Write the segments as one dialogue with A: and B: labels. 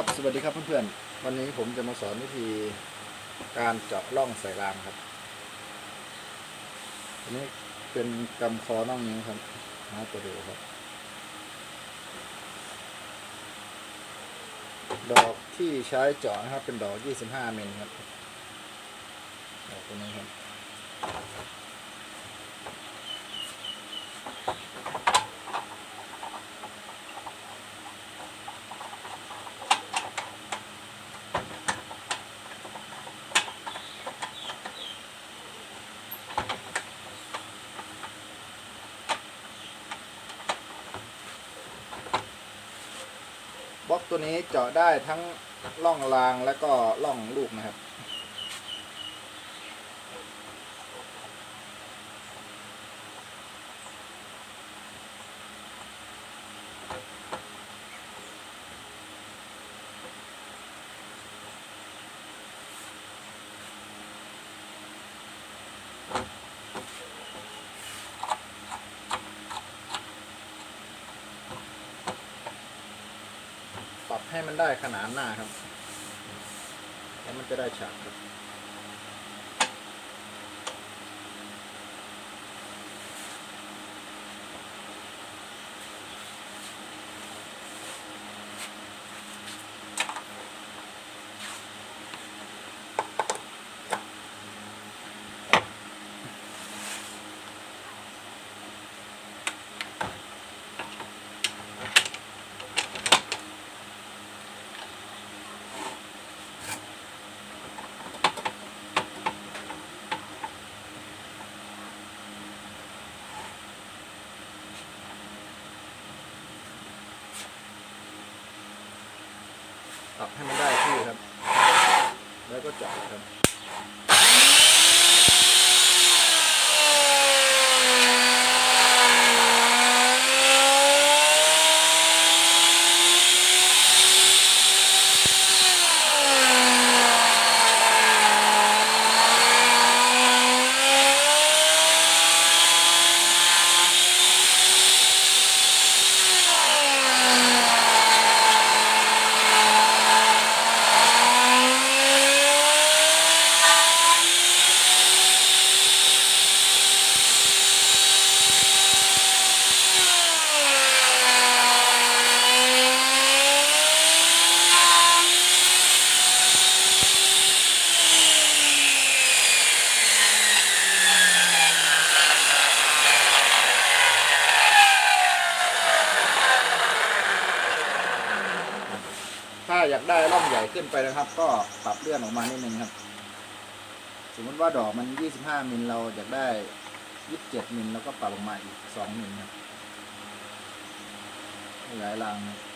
A: ครับสวัสดีครับเพื่อนๆ วันนี้ผมจะมาสอนวิธีการเจาะร่องใส่รางครับ อันนี้เป็นกำคอน่องนิ้ครับหาตัวดูครับ ดอกที่ใช้เจาะนะครับเป็นดอก 25มิลครับ ดอกตัวนี้ครับ ตัวนี้เจาะได้ทั้งร่องรางและก็ร่องลูกนะครับ ปรับให้มันได้ ขนาดหน้าครับ แล้วมันจะได้ฉากครับ ปรับให้มันได้ที่ครับ แล้วก็จับครับ ได้ร่องใหญ่ขึ้นไปนะครับ ก็ปรับเลื่อนออกมานิดนึงครับ สมมติว่าดอกมัน 25มิลเราอยากได้ 27มิลแล้วก็ปรับออกมาอีก2มิลครับขยายรางนะ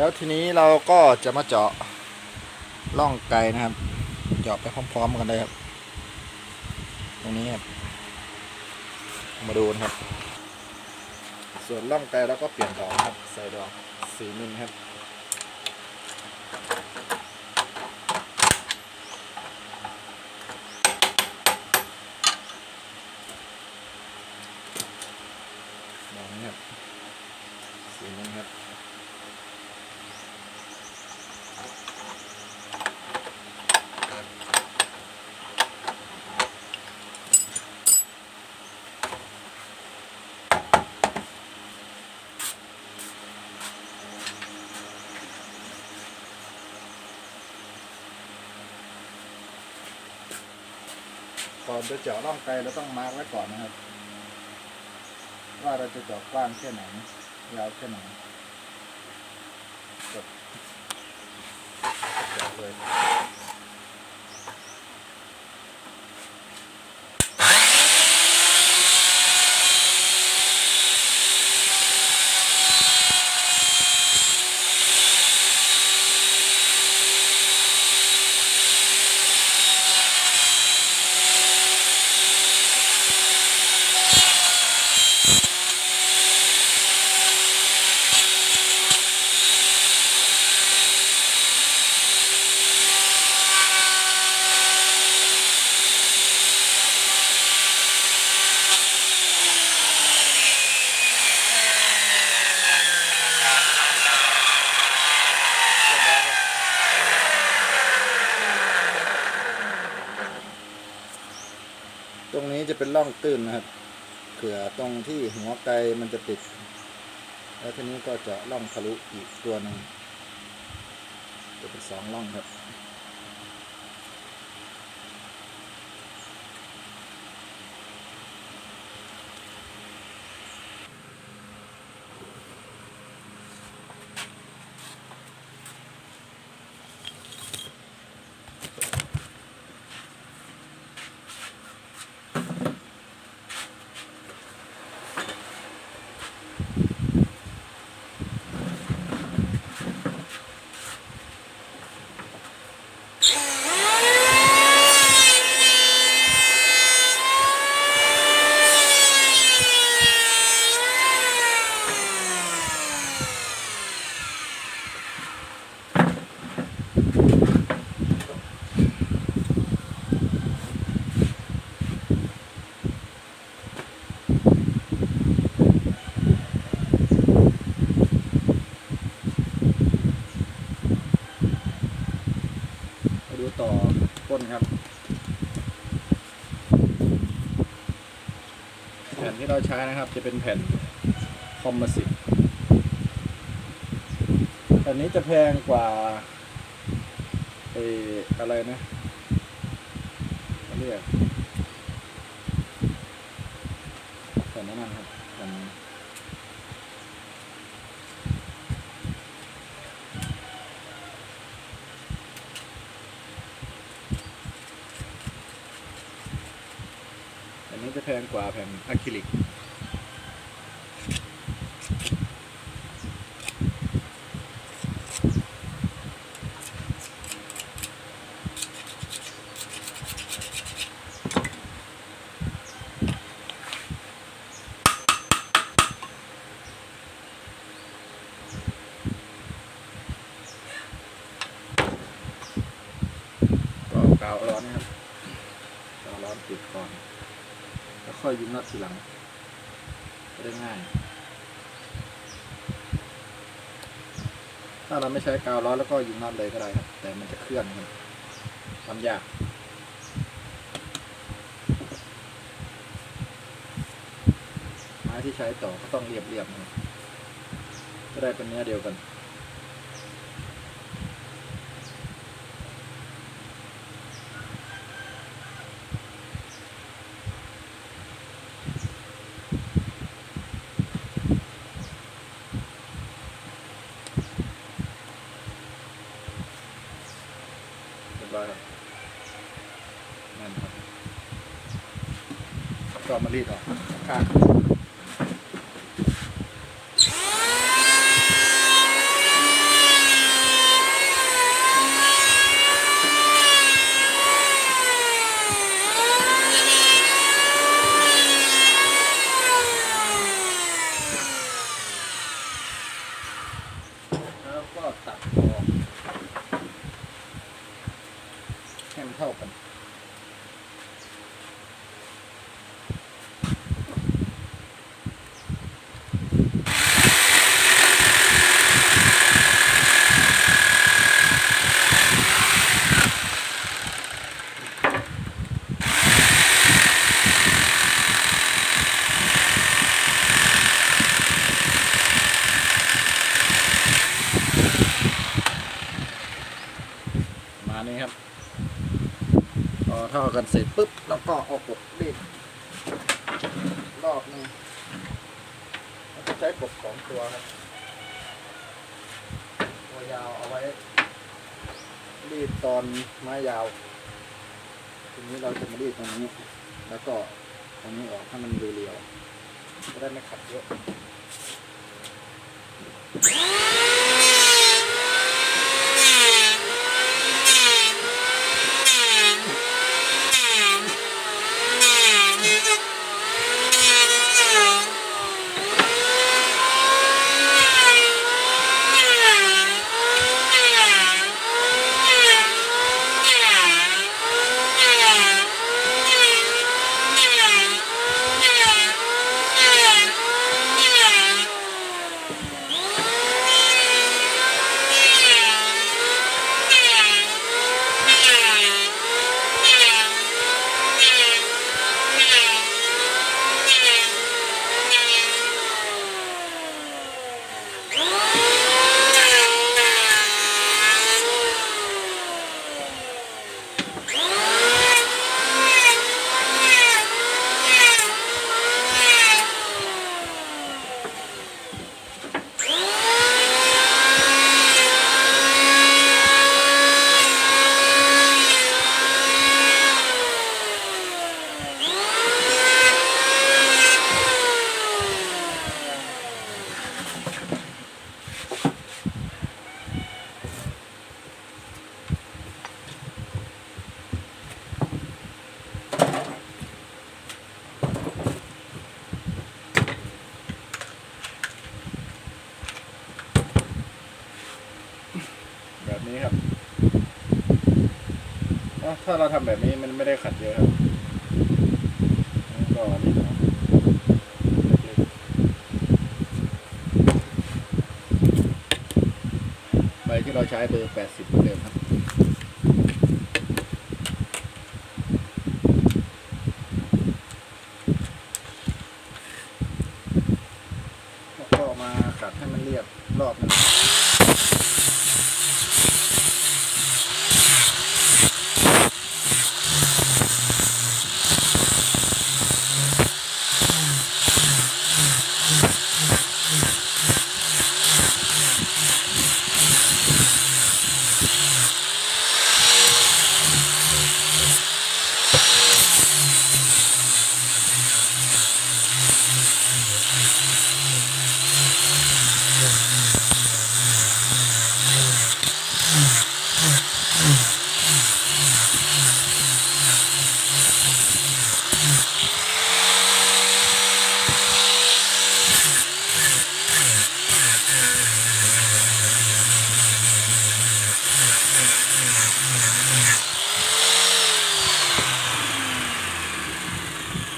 A: แล้วทีนี้เราก็จะมาเจาะร่องไกลนะครับ เจาะไปพร้อมๆกันเลยครับ ตรงนี้ครับ มาดูนะครับ ส่วนร่องไกลเราก็เปลี่ยนดอกครับ ใส่ดอกสีมิลครับ ดอกนี้ครับ สีมิลครับ ก่อน จะเจาะร่องไกลเราต้องมาร์กไว้ก่อนนะครับ ว่าเราจะเจาะกว้างแค่ไหนยาวแค่ไหนกดเจาะเลย เป็นร่องตื้นนะครับเผื่อตรงที่หัวไกมันจะติด แล้วทีนี้ก็จะร่องทะลุอีกตัวหนึ่งจะเป็นสองร่องครับ มาดูต่อก้นครับ แผ่นที่เราใช้นะครับ จะเป็นแผ่นคอมโพสิตแผ่นนี้จะแพงกว่าเอออะไรนะเขาเรียกแผ่นนั้นนะครับแผ่นแผ่นนี้จะแพงกว่าแผ่นอะคริลิกาวร้อนนะครับกาวร้อนปิดก่อน แล้วค่อยยุบน็อตทีหลังจะได้ง่าย ถ้าเราไม่ใช้กาวร้อนแล้วก็ยุบน็อตเลยก็ได้ครับ แต่มันจะเคลื่อนครับทำยากไม้ที่ใช้ต่อก็ต้องเรียบๆนะครับจะได้เป็นเนื้อเดียวกัน เรียบร้อยครับนั่นครับก็เอา มารีดออกข้างแล้วก็ตัดออกให้มันเท่ากัน มานี้ครับ พอเท่ากันเสร็จปุ๊บ แล้วก็เอากดรีดรอบหนึง ช้กบสองตัวครับ ตัวยาวเอาไว้ รีด ตอนไม้ยาว ทีนี้เราจะมารีดตรงนี้ แล้วก็ตรงนี้ออกให้มันเรียวๆจะได้ไม่ขัดเยอะ แบบนี้ครับอะ ถ้าเราทำแบบนี้มันไม่ได้ขัดเยอะครับก็นี่นะใบที่เราใช้เบอร์80เหมือนเดิมครับ แล้วก็มาขัดให้มันเรียบรอบหนึง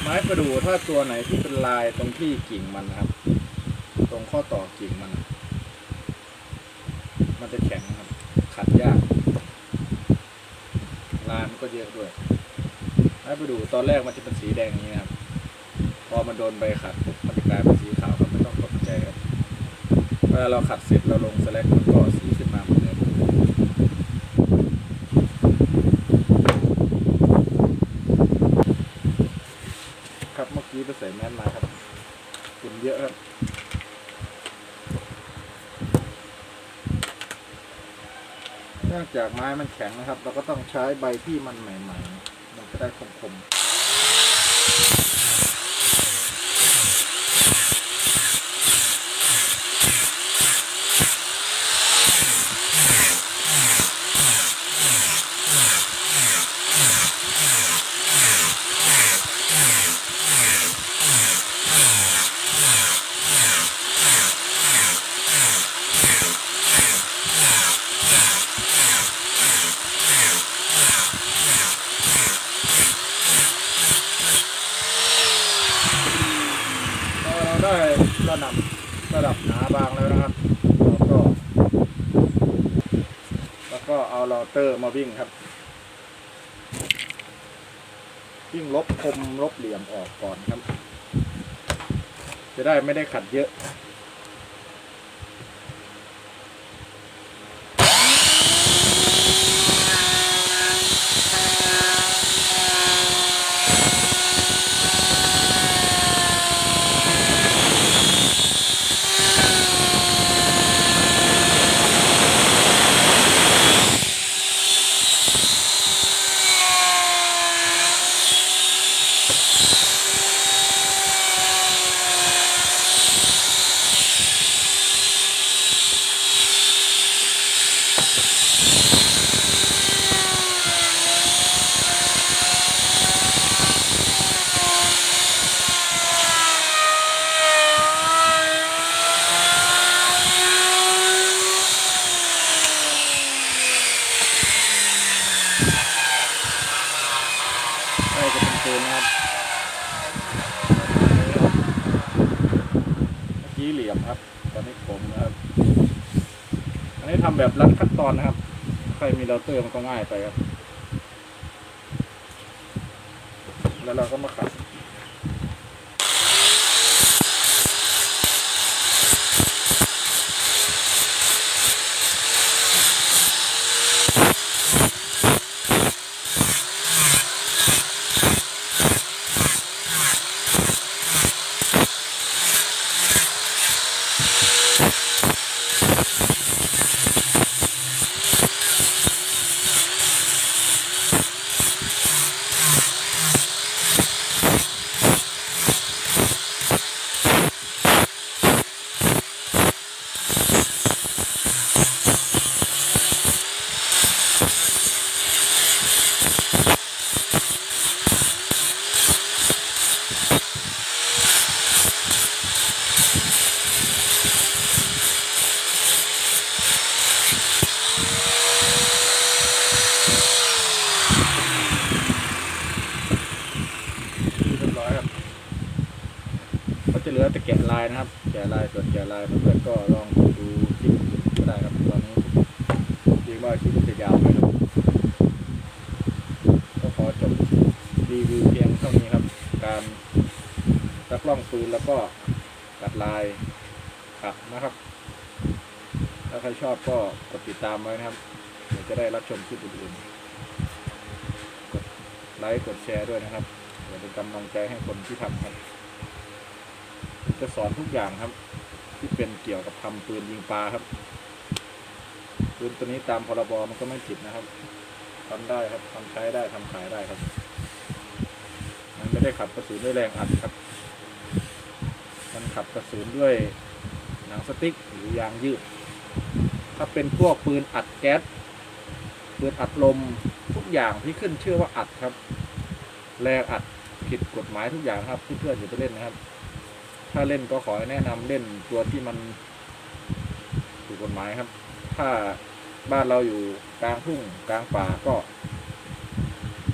A: ไม้ประดู่ถ้า ตัวไหนที่เป็นลายตรงที่กิ่งมันนะครับ ตรงข้อต่อกิ่งมัน มันจะแข็งครับ ขัดยาก ลายมันก็เยอะด้วยไม้ไปดูตอนแรกมันจะเป็นสีแดงอย่างนี้ครับ พอมันโดนใบขัดมันจะกลายเป็นสีขาวครับไม่ต้องตกใจครับเวลาเราขัดเสร็จเราลงสแลกมันก็สีขึ้นมาเหมือนเดิม ครับเมื่อกี้ไปใส่แมสมาครับฝุ่นเยอะ ครับเนื่องจากไม้มันแข็งนะครับ เราก็ต้องใช้ใบที่มันใหม่ ๆ มันจะได้คมๆพอเราได้ระดับระดับหนาบางแล้วนะครับเราก็ แล้วก็เอาเราเตอร์มา วิ่งครับ วิ่งลบคมลบเหลี่ยมออกก่อนครับ จะได้ไม่ได้ขัดเยอะ
B: สี่เหลี่ยมครับตอนนี้ผมนะครับ อันนี้ ทำแบบรัดขั้นตอนนะครับ ใครมีเราเตอร์มันก็ง่ายไปครับ แล้วเราก็มาขัด ก็จะเหลือแต่แกะลายนะครับ แกะลายส่วนแกะลายเพื่อนก็ลองดูคลิปก็ได้ครับตอนนี้จริงว่าคลิปมันจะยาวไปครับก็ขอจบรีวิวเพียงเท่านี้ครับ การตักล่องปืนแล้วก็กัดลายขับนะครับ ถ้าใครชอบก็กดติดตามไว้นะครับเดี๋ยวจะได้รับชมคลิปอื่นๆกดไลค์กดแชร์ด้วยนะครับเดี๋ยวเป็นกำลังใจให้คนที่ทำครับ จะสอนทุกอย่างครับ ที่เป็นเกี่ยวกับทำปืนยิงปลาครับ ปืนตัวนี้ตามพรบมันก็ไม่ผิดนะครับทำได้ครับทำใช้ได้ทำขายได้ครับ มันไม่ได้ขับกระสุนด้วยแรงอัดครับ มันขับกระสุนด้วยหนังสติ๊กหรือยางยืด ถ้าเป็นพวกปืนอัดแก๊สปืนอัดลมทุกอย่างที่ขึ้นเชื่อว่าอัดครับ แรงอัดผิดกฎหมายทุกอย่างครับเพื่อนๆอยู่ไปเล่นนะครับ ถ้าเล่นก็ขอให้แนะนำเล่นตัวที่มันถูกกฎหมายครับ ถ้าบ้านเราอยู่กลางทุ่งกลางป่าก็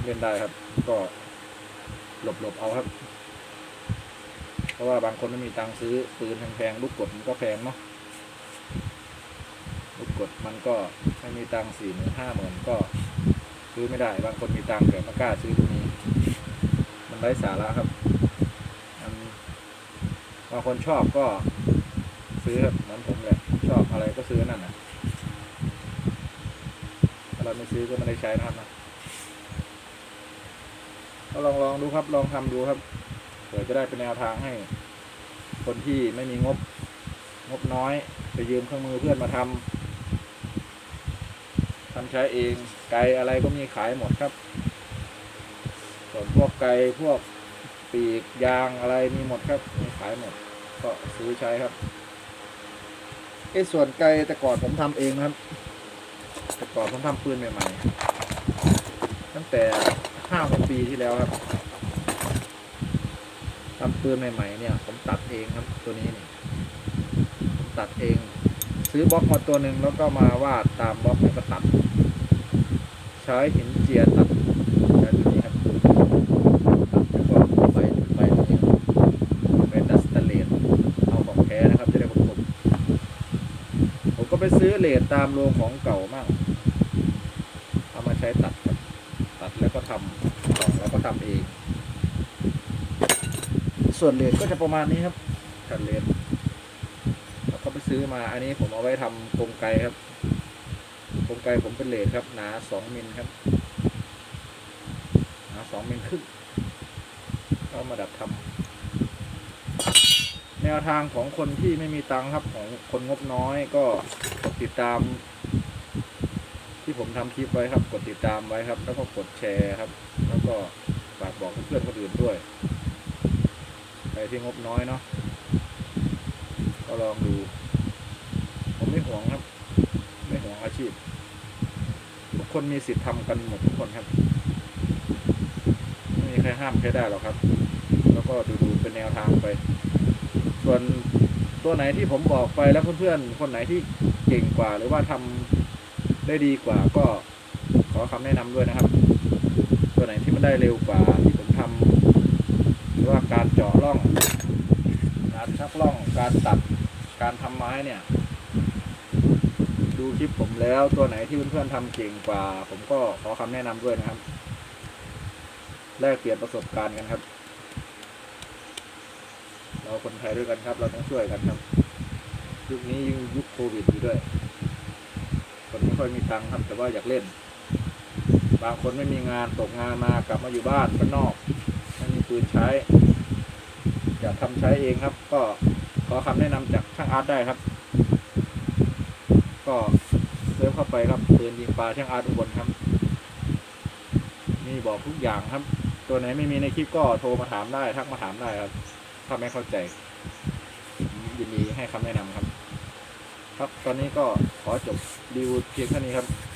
B: เล่นได้ครับ ก็หลบหลบๆเอาครับ เพราะว่าบางคนไม่มีตังค์ซื้อปืนแพงๆลูกกดมันก็แพงเนาะลูกกดมันก็ไม่มีตังค์สี่หมื่นห้าหมื่นก็ซื้อไม่ได้ บางคนมีตังค์แต่ไม่กล้าซื้อตัวนี้ มันไร้สาระครับางคนชอบก็ซื้อเหมือนผมแหละชอบอะไรก็ซื้อนั่นนะถ้าเราไม่ซื้อก็ไม่ได้ใช้นะครับนะก็ลองลองดูครับ ลองทำดูครับเผื่อจะได้เป็นแนวทางให้ คนที่ไม่มีงบ งบน้อย ไปยืมเครื่องมือเพื่อนมาทำทำใช้เองไกลอะไรก็มีขายหมดครับส่วนพวกไก่พวก ปีกยางอะไรมีหมดครับ มีขายหมด ก็ซื้อใช้ครับไอ้ส่วนไก่แต่ก่อนผมทำเองครับ แต่ก่อนผมทำปืนใหม่ๆ ตั้งแต่ห้าหกปีที่แล้วครับทำปืนใหม่ๆเนี่ย ผมตัดเองครับตัวนี้เนี่ยตัดเอง ซื้อบล็อกมาตัวหนึ่งแล้วก็มาวาดตามบล็อกแล้วก็ตัด ใช้หินเจียตัดใช้ตัวนี้ครับ แล้วก็ใบใบนี้เป็นดัสเตเลตเอาของแท้นะครับ จะได้คมๆผมก็ไป ซื้อเลดตามโรงของเก่ามากเอามาใช้ตัดครับตัดแล้วก็ทำกล่องแล้วก็ทำเอง ส่วนเลดก็จะประมาณนี้ครับขัดเลดแล้วก็ไปซื้อมาอันนี้ผมเอาไว้ทำกรงไกครับกรงไกผมเป็นเลดครับหนาสองมิลครับหนาสองมิลครึ่งก็มาดัดทำแนวทางของคนที่ไม่มีตังค์ครับของคนงบน้อยก็กด ติดตาม ที่ผมทำคลิปไว้ครับ กดติดตามไว้ครับ แล้วก็กดแชร์ครับ แล้วก็ฝากบอกเพื่อนคนอื่นด้วยใครที่งบน้อยเนาะก็ลองดู ผมไม่ห่วงครับ ไม่ห่วงอาชีพ ทุกคนมีสิทธิ์ทำกันหมดทุกคนครับไม่มีใครห้ามใครได้หรอกครับ แล้วก็ดูดูเป็นแนวทางไป ส่วนตัวไหนที่ผมบอกไปแล้วเพื่อนๆคนไหนที่ เก่งกว่า หรือว่าทำได้ดีกว่าก็ขอคำแนะนำด้วยนะครับ ตัวไหนที่มันได้เร็วกว่าที่ผมทำหรือว่าการเจาะร่อง การชักร่อง การตัด การทำไม้เนี่ย ดูคลิปผมแล้วตัวไหนที่เพื่อนๆทำเก่งกว่า ผมก็ขอคำแนะนำด้วยนะครับ แลกเปลี่ยนประสบการณ์กันครับ เราคนไทยด้วยกันครับ เราต้องช่วยกันครับ ยุคนี้ยิ่งยุคโควิดอยู่ด้วย คนไม่ค่อยมีตังค์ครับ แต่ว่าอยากเล่น บางคนไม่มีงานตกงานมากลับมาอยู่บ้านบ้านนอกไม่มีปืนใช้ อยากทำใช้เองครับ ก็ขอคำแนะนำจากช่างอาร์ตได้ครับ ก็เซิร์ฟเข้าไปครับปืนยิงปลาช่างอาร์ตอุบลครับ มีบอกทุกอย่างครับ ตัวไหนไม่มีในคลิปก็โทรมาถามได้ทักมาถามได้ครับ ถ้าไม่เข้าใจยินดีให้คำแนะนำครับ ครับ ตอนนี้ก็ขอจบรีวิวเพียงเท่านี้ครับขอบคุณครับ